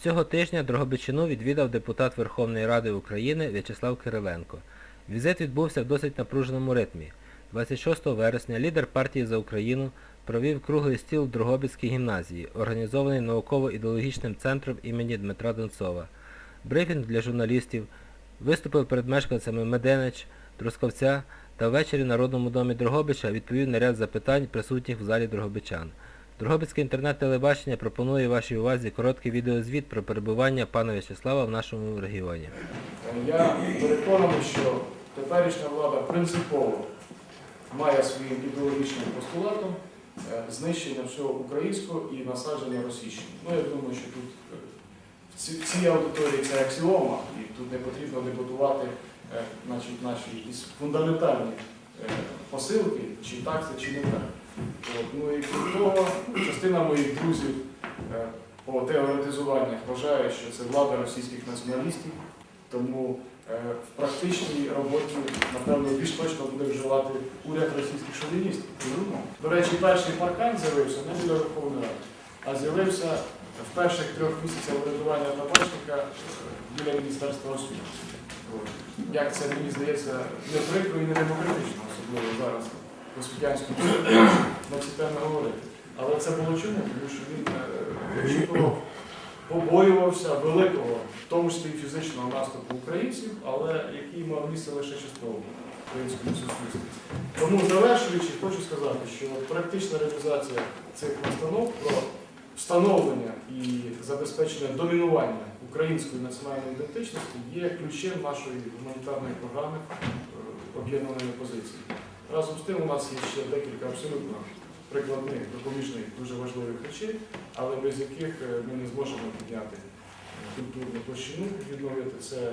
Цього тижня Дрогобичину відвідав депутат Верховної Ради України В'ячеслав Кириленко. Візит відбувся в досить напруженому ритмі. 26 вересня лідер партії «За Україну» провів круглий стіл в Дрогобицькій гімназії, організований науково-ідеологічним центром імені Дмитра Донцова. Брифінг для журналістів, виступив перед мешканцями Меденич, Трускавця та ввечері в Народному домі Дрогобича відповів на ряд запитань присутніх в залі Дрогобичан. Дрогобицьке інтернет-телебачення пропонує вашій увазі короткий відеозвіт про перебування пана В'ячеслава в нашому регіоні. Я переконаний, що теперішня влада принципово має своїм ідеологічним постулатом е, знищення всього українського і насадження російщини. Ну, я думаю, що тут е, в цій аудиторії це аксіома, і тут не потрібно дебатувати е, значить, наші фундаментальні посилки, чи так це, чи не так. От, ну і крім того, частина моїх друзів е, по теоретизуваннях вважає, що це влада російських націоналістів, тому е, в практичній роботі, напевно, більш точно буде вживати уряд російських шовіністів. До речі, перший паркан з'явився не біля Верховної Ради, а з'явився в перших трьох місяцях врядування табачника е, біля Міністерства освіти. Як це мені здається не прикро і не демократично, особливо зараз в на ці теми говорити. Але це було чому? Тому що він е, очікував побоювався великого, в тому числі і фізичного наступу українців, але який мав місце лише частково в українському суспільстві. Тому завершуючи, хочу сказати, що практична реалізація цих настанов про встановлення і забезпечення домінування української національної ідентичності є ключем нашої гуманітарної програми е, об'єднаної позиції. Разом з тим у нас є ще декілька абсолютно прикладних, допоміжних, дуже важливих речей, але без яких е, ми не зможемо підняти е, культурну площину, відновити це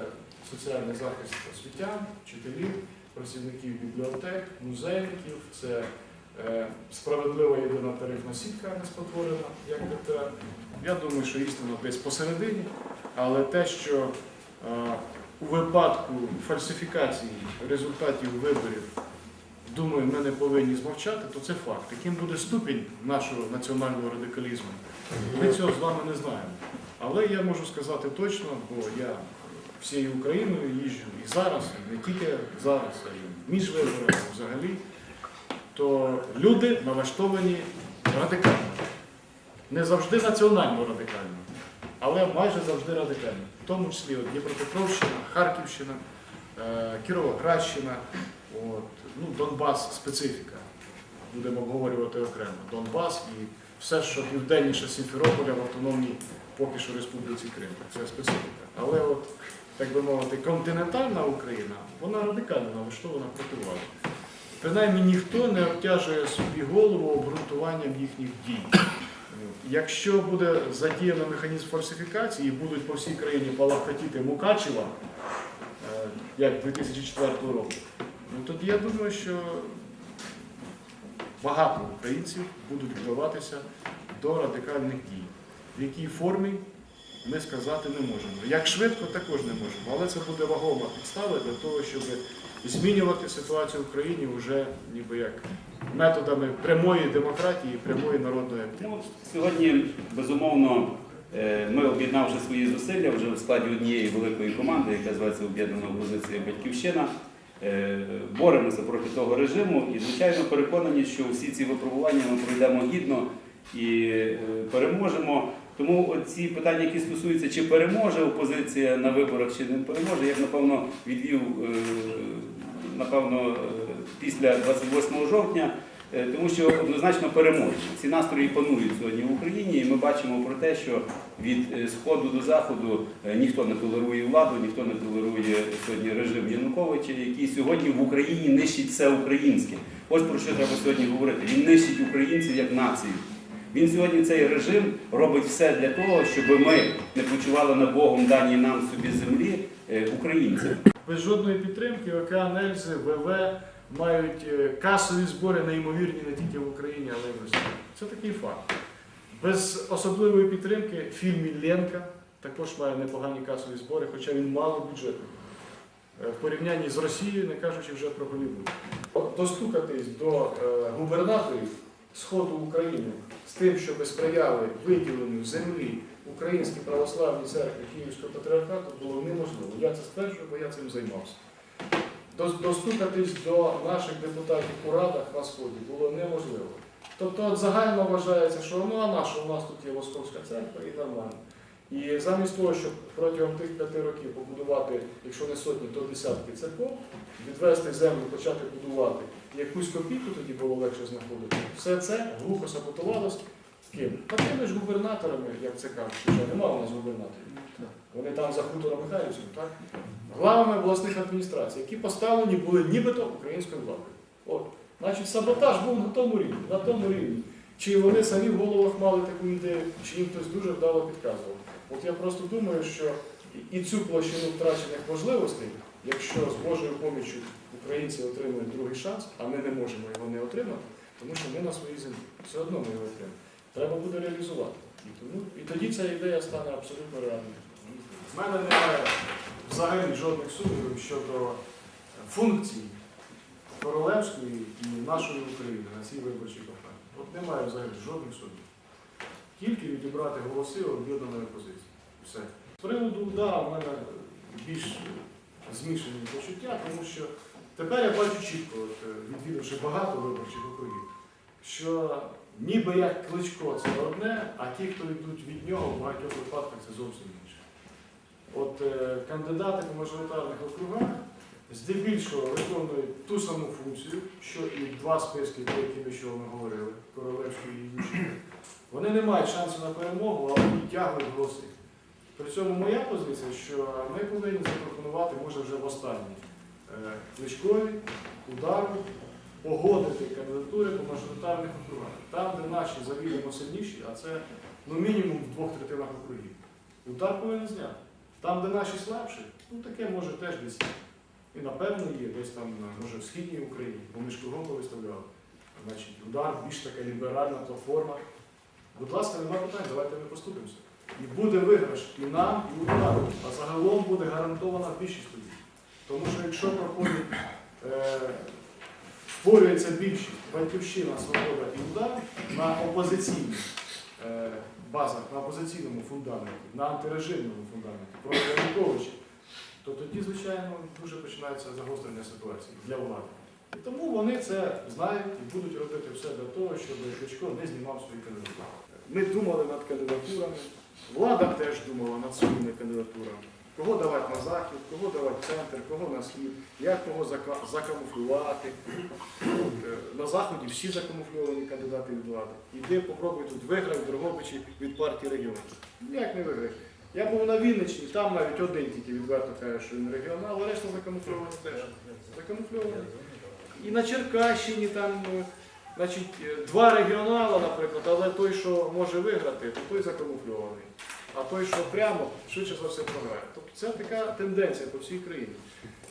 соціальний захист освітян, вчителів, працівників бібліотек, музейників, це е, справедлива єдина тарифна сітка не спотворена, як тепер. Я думаю, що істина десь посередині, але те, що у випадку фальсифікації результатів виборів думаю, ми не повинні змовчати, то це факт. Яким буде ступінь нашого національного радикалізму, ми цього з вами не знаємо. Але я можу сказати точно, бо я всією Україною їжджу і зараз, і не тільки зараз, а й між виборами взагалі, то люди налаштовані радикально. Не завжди національно радикально, але майже завжди радикально. В тому числі Дніпропетровщина, Харківщина, Кіровоградщина, от, ну, Донбас специфіка. Будемо обговорювати окремо. Донбас і все, що південніше Сімферополя в автономній поки що Республіці Крим. Це специфіка. Але от, так би мовити, континентальна Україна, вона радикально налаштована проти влади. Принаймні ніхто не обтяжує собі голову обґрунтуванням їхніх дій. Якщо буде задіяно механізм фальсифікації і будуть по всій країні палахкотіти Мукачева, е, як 2004 року, ну тоді я думаю, що багато українців будуть вдаватися до радикальних дій. В якій формі ми сказати не можемо. Як швидко, також не можемо. Але це буде вагома підстава для того, щоб змінювати ситуацію в Україні вже ніби як методами прямої демократії, прямої народної активності. Ну, сьогодні, безумовно, ми об'єднавши свої зусилля вже в складі однієї великої команди, яка зветься Об'єднана опозиція Батьківщина, е, боремося проти того режиму і, звичайно, переконані, що всі ці випробування ми пройдемо гідно і е, переможемо. Тому ці питання, які стосуються, чи переможе опозиція на виборах, чи не переможе, я б напевно відвів е, напевно е, після 28 жовтня. Е, Тому що однозначно переможні. Ці настрої панують сьогодні в Україні, і ми бачимо про те, що від е, сходу до заходу е, ніхто не толерує владу, ніхто не толерує сьогодні режим Януковича, який сьогодні в Україні нищить все українське. Ось про що треба сьогодні говорити. Він нищить українців як націю. Він сьогодні цей режим робить все для того, щоб ми не почували на Богом дані нам собі землі українців. Без жодної підтримки Океан Ельзи, ВВ мають е, касові збори неймовірні не тільки в Україні, але й в Росії. Це такий факт. Без особливої підтримки фільм Ілленка також має непогані касові збори, хоча він мало бюджетний. Е, В порівнянні з Росією, не кажучи вже про Голлівуд. От Достукатись до е, губернаторів Сходу України з тим, щоб сприяли виділенню землі Українській православній церкві Київського патріархату було неможливо. Я це стверджую, бо я цим займався. Дос- Достукатись до наших депутатів у радах на Сході було неможливо. Тобто от загально вважається, що ну а наша, у нас тут є Московська церква і нормально. І замість того, щоб протягом тих п'яти років побудувати, якщо не сотні, то десятки церков, відвести землю, почати будувати, якусь копійку тоді було легше знаходити, все це глухо саботувалось ким? Та тими ж губернаторами, як це кажуть, що немає у нас губернаторів. Вони там за хутором Михайлівським, так? Главами обласних адміністрацій, які поставлені були нібито українською владою. От. Значить, саботаж був на тому рівні, на тому рівні. Чи вони самі в головах мали таку ідею, чи їм хтось дуже вдало підказував. От я просто думаю, що і цю площину втрачених можливостей, якщо з Божою поміччю українці отримують другий шанс, а ми не можемо його не отримати, тому що ми на своїй землі. Все одно ми його отримаємо. Треба буде реалізувати. І, тому, і тоді ця ідея стане абсолютно реальною. У мене немає взагалі жодних сумнівів щодо функцій королевської і нашої України на цій виборчій кампанії. От немає взагалі жодних сумнівів. Тільки відібрати голоси об'єднаної опозиції. Все. З приводу удара в мене більш змішані почуття, тому що тепер я бачу чітко, відвідавши багато виборчих округів, що ніби як кличко це одне, а ті, хто йдуть від нього, в багатьох випадках це зовсім інше. От е, кандидати по мажоритарних округах здебільшого виконують ту саму функцію, що і два списки, про які ми що ми говорили, Королевський і Ющенко. Вони не мають шансу на перемогу, але відтягують голоси. При цьому моя позиція, що ми повинні запропонувати, може вже в останній е, Кличкові, удару, погодити кандидатури по мажоритарних округах. Там, де наші завідомо сильніші, а це ну, мінімум в двох третинах округів. Удар повинен зняти. Там, де наші слабші, ну таке може теж десь. І напевно є, десь там, може, в східній Україні, бо ми ж кругом повиставляли. Значить, удар більш така ліберальна платформа. Будь ласка, нема питань, давайте ми поступимося. І буде виграш і нам, і удару. А загалом буде гарантована більшість тоді. Тому що якщо проходить, е, створюється більшість, батьківщина, свобода і удар на опозиційних е, базах, на опозиційному фундаменті, на антирежимному фундаменті, проти Януковича, то тоді, звичайно, дуже починається загострення ситуації для влади. І тому вони це знають і будуть робити все для того, щоб Кличко не знімав свої кандидатури. Ми думали над кандидатурами, влада теж думала над своїми кандидатурами. Кого давати на захід, кого давати в центр, кого на схід, як кого закамуфлювати. Е, на заході всі закамуфльовані кандидати від влади. Іди попробуй тут виграй в Дрогобичі від партії регіонів. Ніяк не виграй. Я був на Вінниччині, там навіть один тільки відверто каже, що він регіонал, а решта закамуфльовані теж. Закамуфльовані. І на Черкащині там, ну, значить, е, два регіонала, наприклад, але той, що може виграти, то той закамуфльований. А той, що прямо, швидше за все програє. Тобто це така тенденція по всій країні.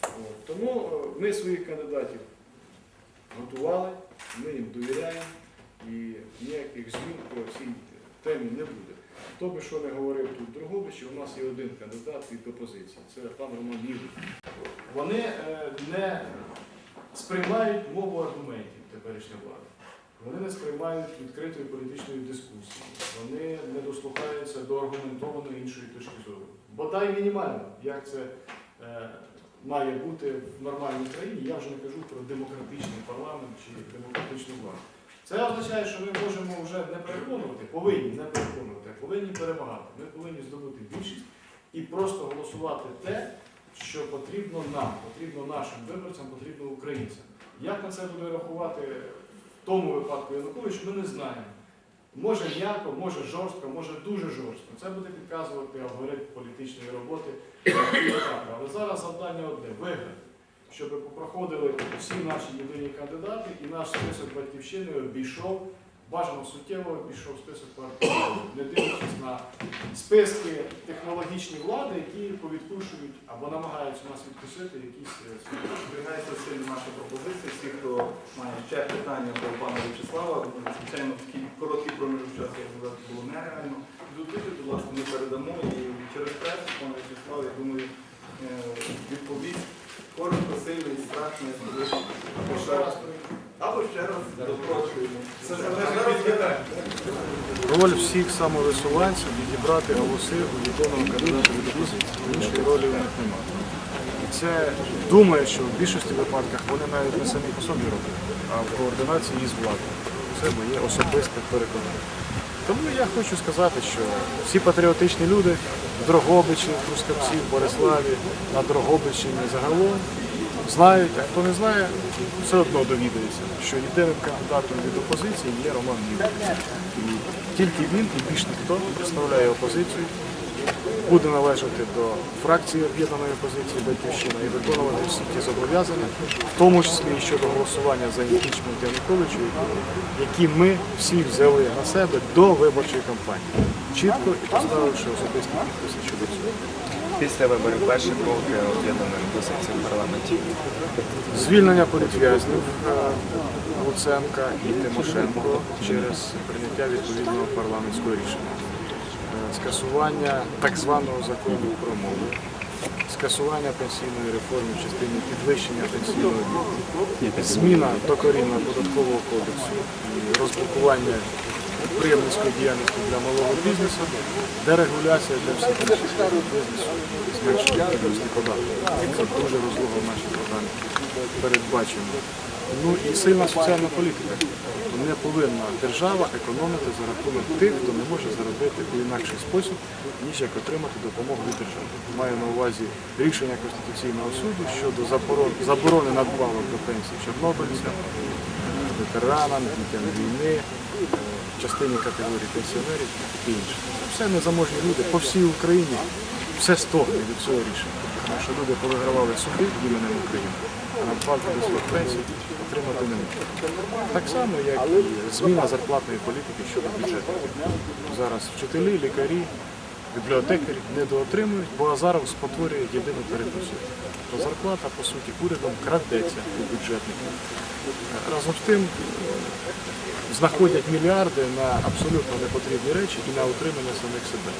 От. Тому е, ми своїх кандидатів готували, ми їм довіряємо і ніяких змін по цій темі не буде. Хто би що не говорив тут Другобичі, у нас є один кандидат від опозиції. Це пан Роман Ігор. Вони е, не сприймають мову аргументів теперішня влада. Вони не сприймають відкритої політичної дискусії. Вони не дослухаються до аргументованої іншої точки зору. Бодай мінімально, як це е, має бути в нормальній країні. Я вже не кажу про демократичний парламент чи демократичну владу. Це означає, що ми можемо вже не переконувати, повинні не переконувати, а повинні перемагати. Ми повинні здобути більшість і просто голосувати те, що потрібно нам, потрібно нашим виборцям, потрібно українцям. Як на це буде рахувати тому випадку Янукович, ми не знаємо. Може м'яко, може жорстко, може дуже жорстко. Це буде підказувати алгоритм політичної роботи. Але зараз завдання одне виграти, щоб проходили всі наші єдині кандидати, і наш список батьківщини обійшов, бажано суттєво обійшов список партії, не дивлячись на списки технологічні влади, які повідкушують або намагаються нас відкусити якісь е. Зберігається сильно наша пропозиція. Всі, хто має ще питання до пана Вячеслава, звичайно, такий короткий проміжок часу сказати, було нереально. Підготуйте, будь ласка, ми передамо і через пресу, пане Вячеслав, я думаю, відповість коротко, сильно і страшно. Або ще раз. Або ще раз питань. Роль всіх самовисуванців відібрати голоси у єдиного кандидата від опозиції. Іншої ролі у них немає. І це думаю, що в більшості випадках вони навіть не самі по собі роблять, а в координації із владою. Це моє особисте переконання. Тому я хочу сказати, що всі патріотичні люди в Дрогобичі, в Трускавці, в Бориславі, на Дрогобичині загалом знають, а хто не знає, все одно довідається, що єдиним кандидатом від опозиції є Роман Юрій. І тільки він і більш ніхто представляє опозицію, буде належати до фракції об'єднаної опозиції Батьківщина і виконувати всі ті зобов'язання, в тому числі і щодо голосування за імпічмент Януковича, які ми всі взяли на себе до виборчої кампанії, чітко і поставивши особисті підписи щодо цього. Після виборів перші кроки об'єднаної опозиції в парламенті. Звільнення політв'язнів е, Луценка і Тимошенко через прийняття відповідного парламентського рішення, скасування так званого закону про мову, скасування пенсійної реформи в частині підвищення пенсійного віку, зміна докорінного податкового кодексу і розблокування підприємницької діяльності для малого бізнесу, дерегуляція для всіх бізнесу, зменшення кількості податків. Це дуже розлого в нашій програмі передбачено. Ну і сильна соціальна політика. Не повинна держава економити за рахунок тих, хто не може заробити у інакший спосіб, ніж як отримати допомогу від держави. Маю на увазі рішення Конституційного суду щодо заборон- заборони надбавок до пенсії чорнобильцям, ветеранам, дітям війни, е, частині категорії пенсіонерів і інше. Все незаможні люди по всій Україні. Все стогне від цього рішення. Тому що люди повигравали суди іменем України, а надбавки до своїх пенсій отримати не можуть. Так само, як і зміна зарплатної політики щодо бюджету. Зараз вчителі, лікарі, бібліотекарі недоотримують, бо Азаров спотворює єдину передусю. То зарплата, по суті, урядом крадеться у бюджетників. Разом з тим знаходять мільярди на абсолютно непотрібні речі і на утримання самих себе.